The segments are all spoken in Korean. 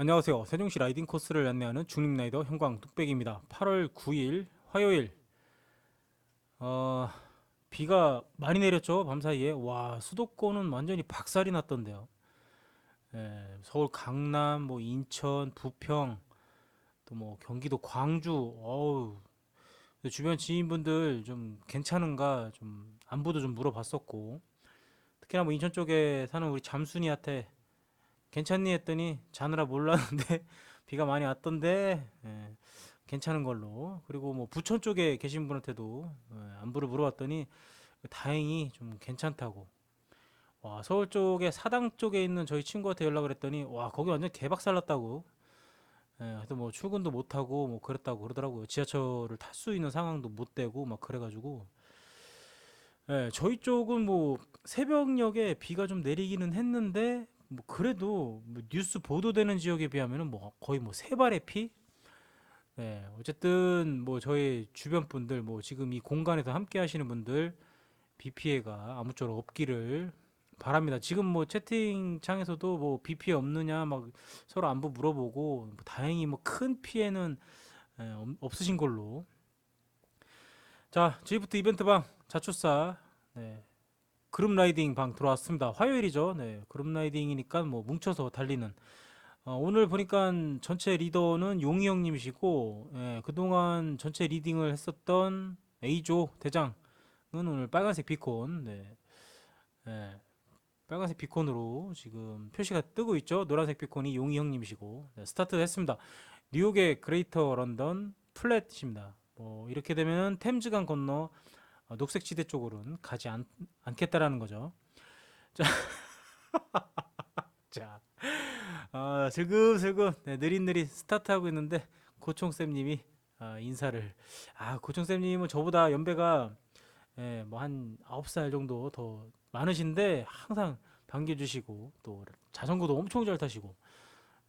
안녕하세요. 세종시 라이딩 코스를 안내하는 중립라이더 형광 뚝배기입니다. 8월 9일 화요일 어, 비가 많이 내렸죠 밤사이에 와 수도권은 완전히 박살이 났던데요. 예, 서울 강남, 뭐 인천, 부평, 또 뭐 경기도 광주, 어우 주변 지인분들 좀 괜찮은가 좀 안부도 좀 물어봤었고 특히나 뭐 인천 쪽에 사는 우리 잠순이한테 괜찮니? 했더니 자느라 몰랐는데 비가 많이 왔던데. 예, 괜찮은 걸로. 그리고 뭐 부천 쪽에 계신 분한테도 예, 안부를 물어봤더니 다행히 좀 괜찮다고. 와 서울 쪽에 사당 쪽에 있는 저희 친구한테 연락을 했더니 와 거기 완전 개박살 났다고. 예, 그래서 뭐 출근도 못 하고 뭐 그랬다고 그러더라고요. 지하철을 탈 수 있는 상황도 못 되고 막 그래가지고. 예, 저희 쪽은 뭐 새벽녘에 비가 좀 내리기는 했는데 뭐 그래도 뭐 뉴스 보도되는 지역에 비하면은 뭐 거의 뭐 세 발의 피? 네, 어쨌든 뭐 저희 주변 분들 뭐 지금 이 공간에서 함께 하시는 분들 비 피해가 아무쪼록 없기를 바랍니다. 지금 뭐 채팅창에서도 뭐 비 피해 없느냐 막 서로 안부 물어보고 뭐 다행히 뭐 큰 피해는 예, 없- 없으신 걸로. 자, 지부터 이벤트 방 자축사 네, 그룹 라이딩 방 들어왔습니다. 화요일이죠. 네, 그룹 라이딩이니까 뭐 뭉쳐서 달리는. 어, 오늘 보니까 전체 리더는 용희 형님이시고, 예, 그동안 전체 리딩을 했었던 A조 대장은 오늘 빨간색 비콘, 네, 예, 빨간색 비콘으로 지금 표시가 뜨고 있죠. 노란색 비콘이 용희 형님이시고, 네, 스타트 했습니다. 뉴욕의 그레이터 런던 플랫입니다. 뭐 이렇게 되면 템즈강 건너 어, 녹색 지대 쪽으로는 가지 않, 않겠다라는 거죠. 자, 자, 아, 슬금슬금 네, 느릿느릿 스타트하고 있는데 고총쌤님이 아, 인사를 아 고총쌤님은 저보다 연배가 예, 뭐한 9살 정도 더 많으신데 항상 반겨주시고 또 자전거도 엄청 잘 타시고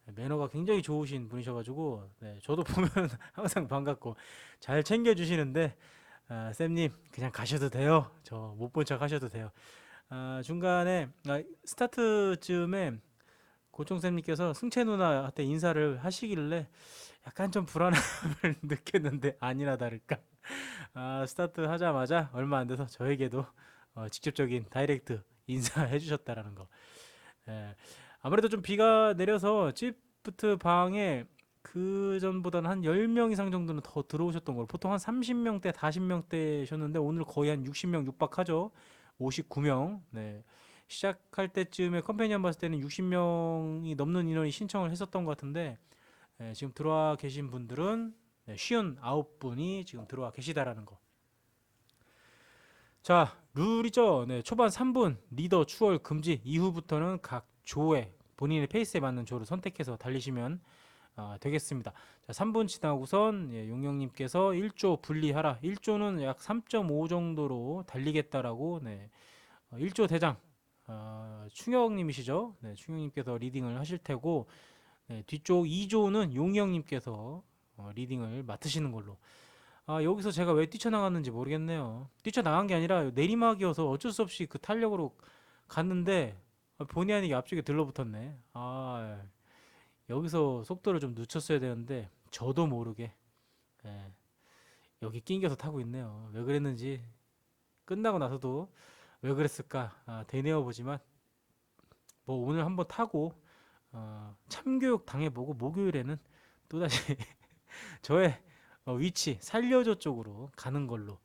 네, 매너가 굉장히 좋으신 분이셔가지고 네, 저도 보면 항상 반갑고 잘 챙겨주시는데 아, 쌤님 그냥 가셔도 돼요. 저 못 본 척 하셔도 돼요. 아, 중간에 아, 스타트쯤에 고총 쌤님께서 승채 누나한테 인사를 하시길래 약간 좀 불안함을 느꼈는데 아니나 다를까 아, 스타트 하자마자 얼마 안 돼서 저에게도 어, 직접적인 다이렉트 인사해 주셨다라는 거. 예, 아무래도 좀 비가 내려서 찌프트 방에 그 전보다는 한 10명 이상 정도는 더 들어오셨던 걸로 보통 한 30명대, 40명대셨는데 오늘 거의 한 60명 육박하죠. 59명. 네. 시작할 때쯤에 컴패니언 봤을 때는 60명이 넘는 인원이 신청을 했었던 것 같은데 예, 지금 들어와 계신 분들은 네, 59분이 지금 들어와 계시다라는 거. 자, 룰이죠. 네, 초반 3분 리더 추월 금지 이후부터는 각 조에 본인의 페이스에 맞는 조를 선택해서 달리시면 아, 되겠습니다. 자, 3분 지나고선 예, 용영님께서 1조 분리하라. 1조는 약 3.5 정도로 달리겠다라고 네, 어, 1조 대장 어, 충영님이시죠? 네, 충영님께서 리딩을 하실 테고 네, 뒤쪽 2조는 용영님께서 어, 리딩을 맡으시는 걸로. 아, 여기서 제가 왜 뛰쳐나갔는지 모르겠네요. 뛰쳐나간 게 아니라 내리막이어서 어쩔 수 없이 그 탄력으로 갔는데 아, 본의 아니게 앞쪽에 들러붙었네. 아, 여기서 속도를 좀 늦췄어야 되는데 저도 모르게 예, 여기 낑겨서 타고 있네요. 왜 그랬는지 끝나고 나서도 왜 그랬을까 아, 되뇌어 보지만 뭐 오늘 한번 타고 어, 참교육 당해보고 목요일에는 또다시 저의 어, 위치 살려줘 쪽으로 가는 걸로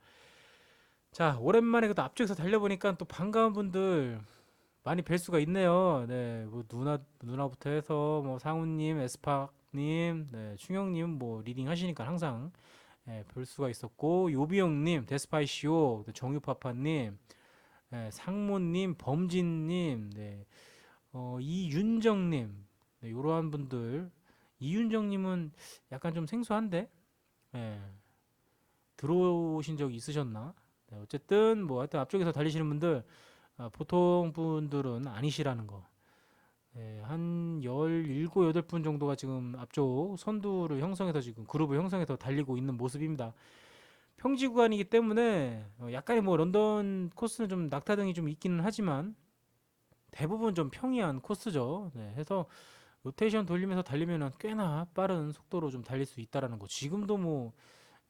자 오랜만에 그래도 앞쪽에서 달려보니까 또 반가운 분들 많이 뵐 수가 있네요. 네, 뭐 누나 누나부터 해서 뭐 상우님, 에스파님, 네, 충영님 뭐 리딩 하시니까 항상 예, 볼 수가 있었고 요비형님, 데스파이시오, 또 정유파파님, 예, 상무님, 범진님, 네, 어, 이윤정님, 네, 이러한 분들 이윤정님은 약간 좀 생소한데 예, 들어오신 적 있으셨나? 네, 어쨌든 뭐 하여튼 앞쪽에서 달리시는 분들 아, 보통 분들은 아니시라는 거. 예, 한 17, 8분 정도가 지금 앞쪽 선두를 형성해서 지금 그룹을 형성해서 달리고 있는 모습입니다. 평지 구간이기 때문에 어, 약간의 뭐 런던 코스는 좀 낙타등이 좀 있기는 하지만 대부분 좀 평이한 코스죠. 네, 해서 로테이션 돌리면서 달리면은 꽤나 빠른 속도로 좀 달릴 수 있다라는 거. 지금도 뭐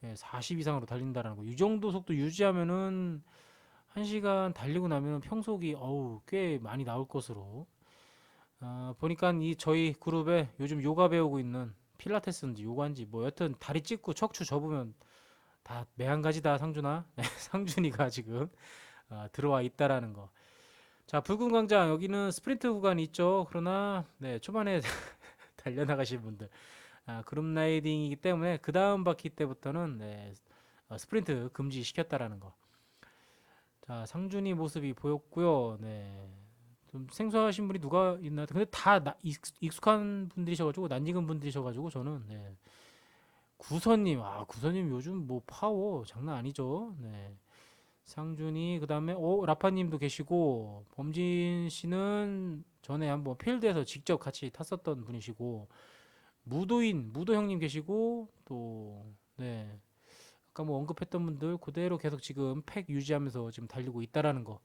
예, 40 이상으로 달린다라는 거. 이 정도 속도 유지하면은 1시간 달리고 나면 평속이 어우 꽤 많이 나올 것으로 아, 보니까 이 저희 그룹에 요즘 요가 배우고 있는 필라테스인지 요가인지 뭐 여튼 다리 찢고 척추 접으면 다 매한가지다 상준아 상준이가 지금 아, 들어와 있다라는 거. 자 붉은 광장 여기는 스프린트 구간이 있죠. 그러나 네 초반에 달려나가신 분들 아, 그룹 라이딩이기 때문에 그 다음 바퀴 때부터는 네, 어, 스프린트 금지시켰다라는 거. 자 상준이 모습이 보였고요. 네. 좀 생소하신 분이 누가 있나? 근데 다 나- 익- 익숙한 분들이셔가지고 낯익은 분들이셔가지고 저는 네. 구선님, 아 구선님 요즘 뭐 파워 장난 아니죠. 네. 상준이 그다음에 오 라파님도 계시고 범진 씨는 전에 한번 필드에서 직접 같이 탔었던 분이시고 무도인 무도 형님 계시고 또 네. 아까 뭐 언급했던 분들 그대로 계속 지금 팩 유지하면서 지금 달리고 있다라는 거.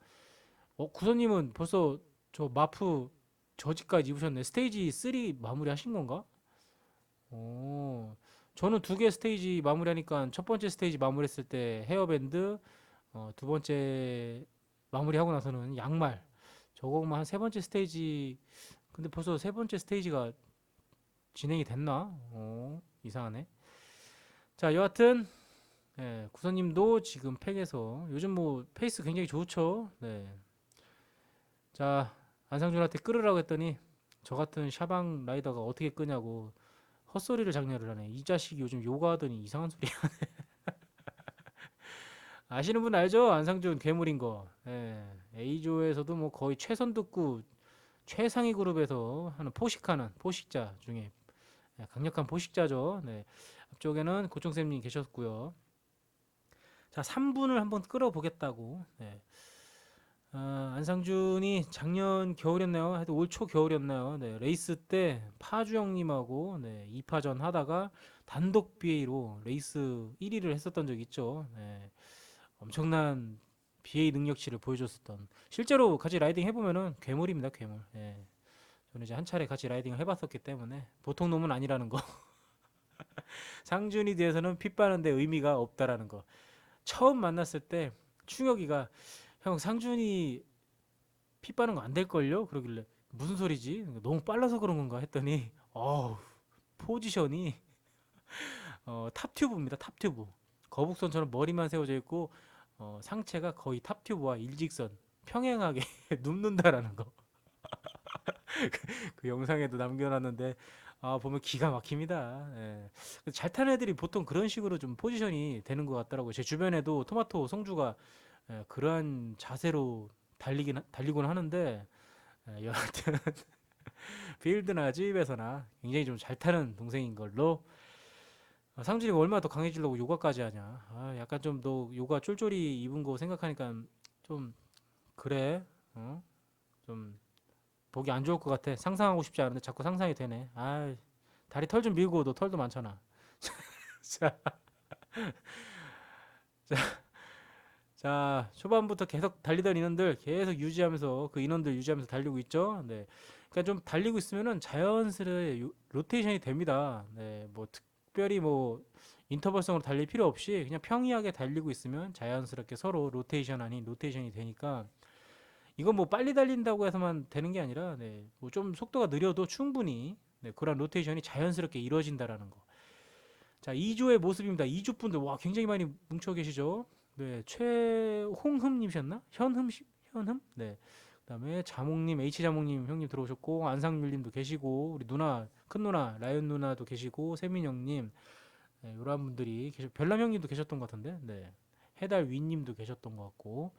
어 구선님은 벌써 저 마프 저지까지 입으셨네. 스테이지 3 마무리 하신 건가? 오, 저는 두 개 스테이지 마무리하니까 첫 번째 스테이지 마무리했을 때 헤어밴드, 어, 두 번째 마무리하고 나서는 양말. 저거만 한 세 번째 스테이지, 근데 벌써 세 번째 스테이지가 진행이 됐나? 어, 이상하네. 자, 여하튼, 예, 구선님도 지금 팩에서 요즘 뭐 페이스 굉장히 좋죠. 네. 자, 안상준한테 끌으라고 했더니 저 같은 샤방 라이더가 어떻게 끄냐고 헛소리를 장렬을 하네. 이 자식이 요즘 요가하더니 이상한 소리 하네. 아시는 분 알죠? 안상준 괴물인 거. 예. A조에서도 뭐 거의 최선 듣고 최상위 그룹에서 하는 포식하는 포식자 중에 예, 강력한 포식자죠. 네. 앞쪽에는 고총쌤님 계셨고요. 자, 3분을 한번 끌어보겠다고. 네. 아, 안상준이 작년 겨울이었나요? 하여튼 올 초 겨울이었나요? 네, 레이스 때 파주 형님하고 네, 2파전 하다가 단독 BA로 레이스 1위를 했었던 적이 있죠. 네, 엄청난 BA 능력치를 보여줬었던. 실제로 같이 라이딩 해보면은 괴물입니다, 괴물. 네, 저는 이제 한 차례 같이 라이딩을 해봤었기 때문에 보통 놈은 아니라는 거. 상준이 대해서는 핏 바는데 의미가 없다라는 거. 처음 만났을 때 충혁이가 형 상준이 피 빠는 거 안 될걸요? 그러길래 무슨 소리지? 너무 빨라서 그런 건가 했더니 어우 포지션이 어, 탑튜브입니다 탑튜브 거북선처럼 머리만 세워져 있고 어, 상체가 거의 탑튜브와 일직선 평행하게 눕는다라는 거. 그, 그 영상에도 남겨놨는데 아 보면 기가 막힙니다. 예. 잘 타는 애들이 보통 그런 식으로 좀 포지션이 되는 것 같더라고요. 제 주변에도 토마토 성주가 예, 그러한 자세로 달리긴 하- 달리곤 하는데 예, 여하튼 필드나 집에서나 굉장히 좀 잘 타는 동생인 걸로 어, 상준이가 얼마나 더 강해지려고 요가까지 하냐 아, 약간 좀 너 요가 쫄쫄이 입은 거 생각하니까 좀 그래 어? 좀 보기 안 좋을 것 같아 상상하고 싶지 않은데 자꾸 상상이 되네 아 다리 털 좀 밀고 너 털도 많잖아 자, 자, 초반부터 계속 달리던 인원들 계속 유지하면서 그 인원들 유지하면서 달리고 있죠. 네. 그러니까 좀 달리고 있으면은 자연스레 요- 로테이션이 됩니다. 네. 뭐 특별히 뭐 인터벌성으로 달릴 필요 없이 그냥 평이하게 달리고 있으면 자연스럽게 서로 로테이션 아닌 로테이션이 되니까 이건 뭐 빨리 달린다고 해서만 되는 게 아니라 네. 뭐 좀 속도가 느려도 충분히 네. 그런 로테이션이 자연스럽게 이루어진다라는 거. 자, 2조의 모습입니다. 2조 분들 와 굉장히 많이 뭉쳐 계시죠. 네, 최홍흠님이셨나? 현흠 씨- 현흠? 네. 그다음에 자몽님, H 자몽님 형님 들어오셨고 안상률님도 계시고 우리 누나 큰 누나 라이언 누나도 계시고 세민영님 네, 이런 분들이 계셔 별남 형님도 계셨던 것 같은데 네. 해달 위님도 계셨던 것 같고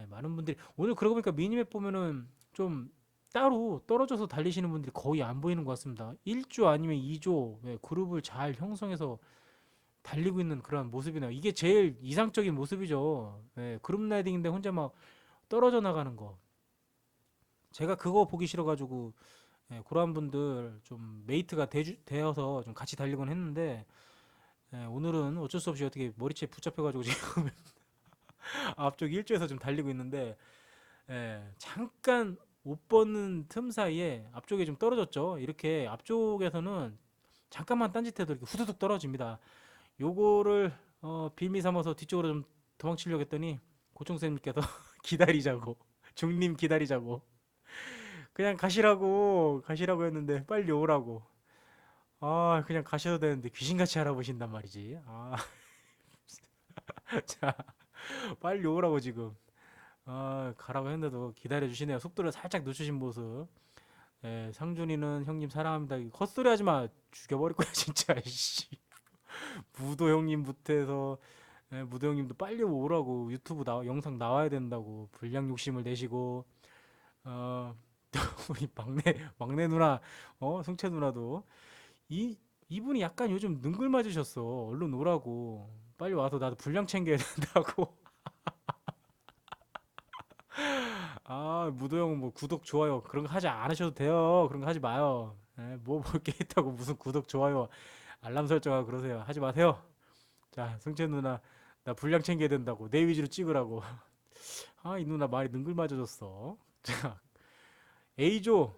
네, 많은 분들이 오늘 그러고 보니까 미니맵 보면은 좀 따로 떨어져서 달리시는 분들이 거의 안 보이는 것 같습니다. 1조 아니면 2조 네, 그룹을 잘 형성해서 달리고 있는 그런 모습이네요. 이게 제일 이상적인 모습이죠. 네, 그룹 라이딩인데 혼자 막 떨어져 나가는 거. 제가 그거 보기 싫어가지고 예, 그런 분들 좀 메이트가 되주, 되어서 좀 같이 달리곤 했는데 예, 오늘은 어쩔 수 없이 어떻게 머리채 붙잡혀가지고 지금 앞쪽 일조에서 좀 달리고 있는데 예, 잠깐 옷 벗는 틈 사이에 앞쪽에 좀 떨어졌죠. 이렇게 앞쪽에서는 잠깐만 딴짓해도 이렇게 후두둑 떨어집니다. 요거를 어, 빌미 삼아서 뒤쪽으로 좀 도망치려고 했더니 고총쌤님께서 기다리자고 중님 기다리자고. 그냥 가시라고 가시라고 했는데 빨리 오라고. 아 그냥 가셔도 되는데 귀신같이 알아보신단 말이지. 아. 자, 빨리 오라고 지금. 아, 가라고 했는데도 기다려 주시네요. 속도를 살짝 늦추신 모습. 예, 상준이는 형님 사랑합니다. 헛소리 하지 마. 죽여버릴 거야, 진짜. 씨. 무도 형님부터 해서 예, 무도 형님도 빨리 오라고 유튜브 나, 영상 나와야 된다고 불량 욕심을 내시고 어, 또 우리 막내 막내 누나 어, 승채 누나도 이 이분이 약간 요즘 능글 맞으셨어. 얼른 오라고. 빨리 와서 나도 분량 챙겨야 된다고. 아, 무도 형 뭐 구독 좋아요 그런 거 하지 않으셔도 돼요. 그런 거 하지 마요. 예, 뭐볼게 있다고 무슨 구독 좋아요 알람 설정하고 그러세요. 하지 마세요. 자, 승채 누나 나 분량 챙겨야 된다고 내 위주로 찍으라고. 아, 이 누나 말이 능글 맞아졌어. 자, A조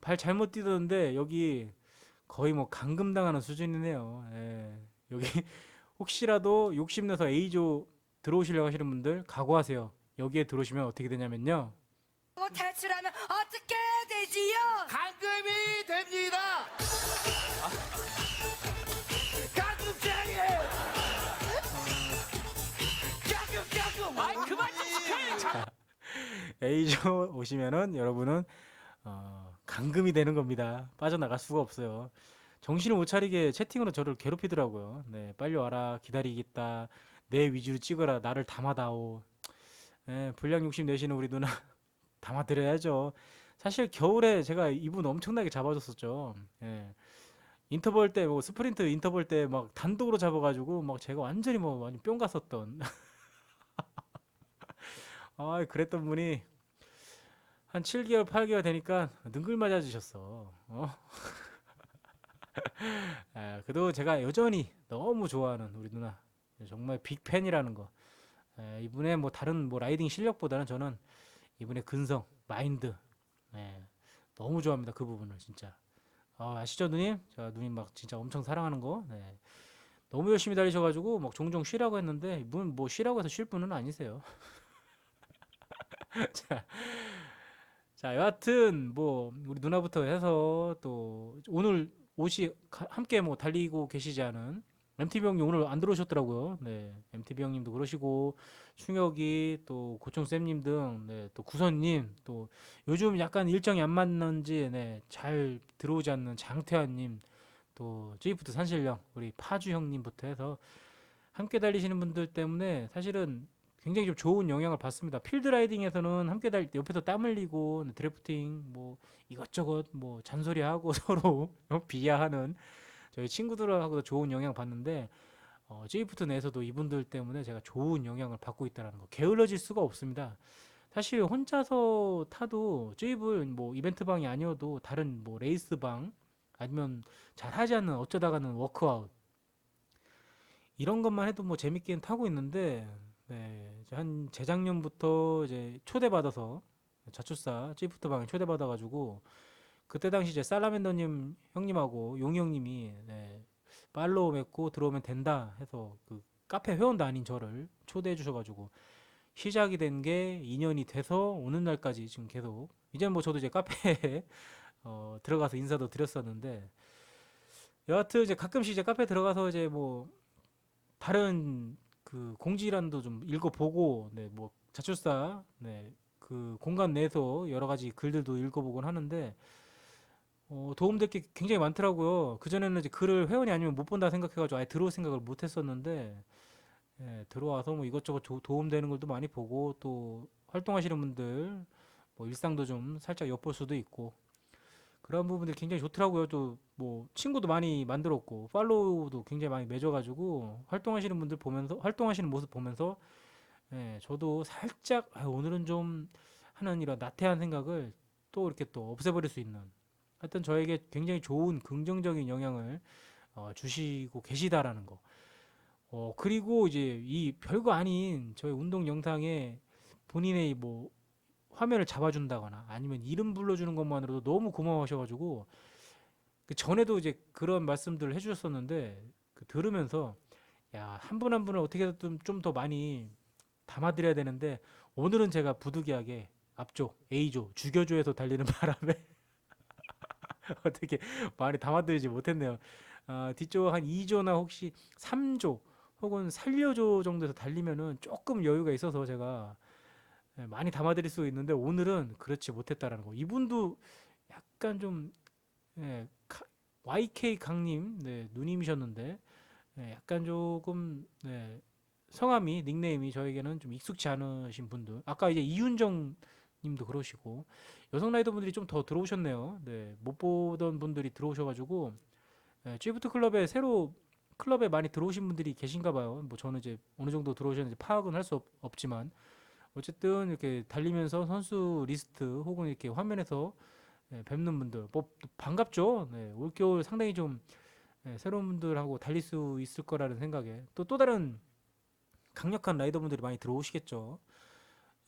발 잘못 뛰던데 여기 거의 뭐 감금당하는 수준이네요. 예. 여기 혹시라도 욕심내서 A조 들어오시려고 하시는 분들 각오하세요. 여기에 들어오시면 어떻게 되냐면요. 뭐 탈출하면 어떻게 되지요? 감금이 됩니다. 감금장애. 감금 감금. 아이 그만 좀 시켜. A조 오시면은 여러분은 어, 감금이 되는 겁니다. 빠져나갈 수가 없어요. 정신을 못 차리게 채팅으로 저를 괴롭히더라고요. 네, 빨리 와라, 기다리겠다, 내 위주로 찍어라, 나를 담아다오. 네, 불량 욕심 내시는 우리 누나 담아드려야죠. 사실 겨울에 제가 이분 엄청나게 잡아줬었죠. 예. 인터벌 때, 뭐 스프린트 인터벌 때 막 단독으로 잡아가지고 막 제가 완전히 뭐 완전 뿅 갔었던. 아, 그랬던 분이 한 7개월, 8개월 되니까 능글 맞아주셨어. 어? 아, 그래도 제가 여전히 너무 좋아하는 우리 누나. 정말 빅 팬이라는 거. 에, 이분의 뭐 다른 뭐 라이딩 실력보다는 저는 이분의 근성, 마인드. 예, 너무 좋아합니다. 그 부분을 진짜. 아, 아시죠, 누님? 제가 누님 막 진짜 엄청 사랑하는 거. 네. 너무 열심히 달리셔가지고 막 종종 쉬라고 했는데 이분 뭐 쉬라고 해서 쉴 분은 아니세요. 자, 자, 여하튼 뭐 우리 누나부터 해서 또 오늘 옷이 가- 함께 뭐 달리고 계시지 않은 MTB 형님 오늘 안 들어오셨더라고요. 네, MTB 형님도 그러시고 충혁이 또 고총 쌤님 등, 네, 또 구선님 또 요즘 약간 일정이 안 맞는지 네, 잘 들어오지 않는 장태환님 또 제이프트 산신령 우리 파주 형님부터 해서 함께 달리시는 분들 때문에 사실은 굉장히 좀 좋은 영향을 받습니다. 필드 라이딩에서는 함께 달 옆에서 땀 흘리고 드래프팅 뭐 이것저것 뭐 잔소리하고 서로 어, 비하하는 저희 친구들하고도 좋은 영향 받는데 어, 제이프트 내에서도 이분들 때문에 제가 좋은 영향을 받고 있다는 거 게을러질 수가 없습니다. 사실 혼자서 타도 제이블 뭐 이벤트 방이 아니어도 다른 뭐 레이스 방 아니면 잘 하지 않는 어쩌다가는 워크아웃 이런 것만 해도 뭐 재밌게는 타고 있는데 네, 한 재작년부터 이제 초대받아서 자축사 찌프트 방에 초대받아가지고 그때 당시 이제 살라멘더님 형님하고 용이 형님이 네, 팔로우 맺고 들어오면 된다 해서 그 카페 회원도 아닌 저를 초대해 주셔가지고 시작이 된 게 2년이 돼서 오는 날까지 지금 계속. 이제 뭐 저도 이제 카페에 어, 들어가서 인사도 드렸었는데 여하튼 이제 가끔씩 이제 카페 들어가서 이제 뭐 다른 그 공지란도 좀 읽어보고 네 뭐 자출사 네그 공간 내에서 여러 가지 글들도 읽어보곤 하는데 어, 도움될 게 굉장히 많더라고요. 그전에는 이제 글을 회원이 아니면 못 본다 생각해가지고 아예 들어올 생각을 못 했었는데 예, 들어와서 뭐 이것저것 조- 도움되는 것도 많이 보고 또 활동하시는 분들 뭐 일상도 좀 살짝 엿볼 수도 있고 그런 부분들이 굉장히 좋더라고요. 또 뭐 친구도 많이 만들었고 팔로우도 굉장히 많이 맺어가지고 활동하시는 분들 보면서 활동하시는 모습 보면서 예, 저도 살짝 아, 오늘은 좀 하는 이런 나태한 생각을 또 이렇게 또 없애버릴 수 있는 하여튼 저에게 굉장히 좋은 긍정적인 영향을 어, 주시고 계시다라는 거. 어, 그리고 이제 이 별거 아닌 저의 운동 영상에 본인의 뭐 화면을 잡아준다거나 아니면 이름 불러주는 것만으로도 너무 고마워하셔가지고 그 전에도 이제 그런 말씀들을 해주셨었는데 그 들으면서 야 한 분 한 분을 어떻게든 좀 더 많이 담아드려야 되는데 오늘은 제가 부득이하게 앞쪽 A조 주교조에서 달리는 바람에 어떻게 많이 담아드리지 못했네요. 아, 뒤쪽 한 2조나 혹시 3조 혹은 살려조 정도에서 달리면은 조금 여유가 있어서 제가 예, 많이 담아드릴 수 있는데 오늘은 그렇지 못했다라는 거. 이분도 약간 좀 예, 카- YK 강님 네, 누님이셨는데 예, 약간 조금 네, 성함이 닉네임이 저에게는 좀 익숙치 않으신 분들. 아까 이제 이윤정 님도 그러시고 여성 라이더 분들이 좀 더 들어오셨네요. 네, 못 보던 분들이 들어오셔가지고 네, 쥐프트 클럽에 새로 클럽에 많이 들어오신 분들이 계신가 봐요. 뭐 저는 이제 어느 정도 들어오셨는지 파악은 할 수 없지만 어쨌든 이렇게 달리면서 선수 리스트 혹은 이렇게 화면에서 예, 뵙는 분들 뭐 반갑죠. 네, 올겨울 상당히 좀 예, 새로운 분들하고 달릴 수 있을 거라는 생각에 또 또 다른 강력한 라이더 분들이 많이 들어오시겠죠.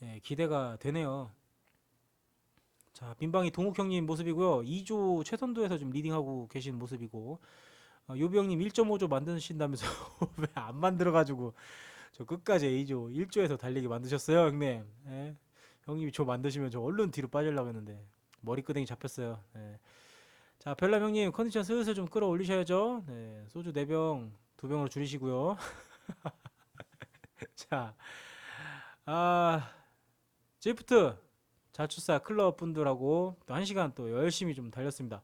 예, 기대가 되네요. 자, 민방위 동욱 형님 모습이고요. 2조 최선도에서 좀 리딩하고 계신 모습이고 어, 요비 형님 1.5조 만드신다면서 왜 안 만들어가지고 저 끝까지 A조 1조에서 달리게 만드셨어요, 형님. 예? 형님이 저 만드시면 저 얼른 뒤로 빠지려고 했는데 머리끄댕이 잡혔어요. 예. 자, 별남 형님 컨디션 슬슬 좀 끌어올리셔야죠. 네, 소주 4병, 2병으로 줄이시고요. 자, 아, 제이프트 자추사 클럽 분들하고 또 한 시간 또 열심히 좀 달렸습니다.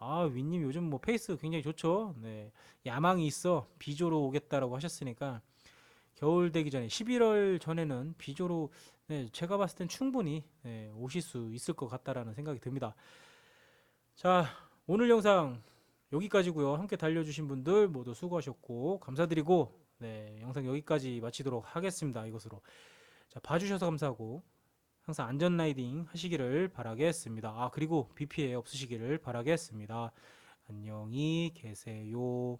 아, 윈님 요즘 뭐 페이스 굉장히 좋죠. 네, 야망이 있어 비조로 오겠다라고 하셨으니까 겨울 되기 전에 11월 전에는 비조로 네, 제가 봤을 땐 충분히 네, 오실 수 있을 것 같다라는 생각이 듭니다. 자, 오늘 영상 여기까지고요. 함께 달려주신 분들 모두 수고하셨고 감사드리고 네, 영상 여기까지 마치도록 하겠습니다. 이것으로 자, 봐주셔서 감사하고 항상 안전 라이딩 하시기를 바라겠습니다. 아 그리고 비 피해 없으시기를 바라겠습니다. 안녕히 계세요.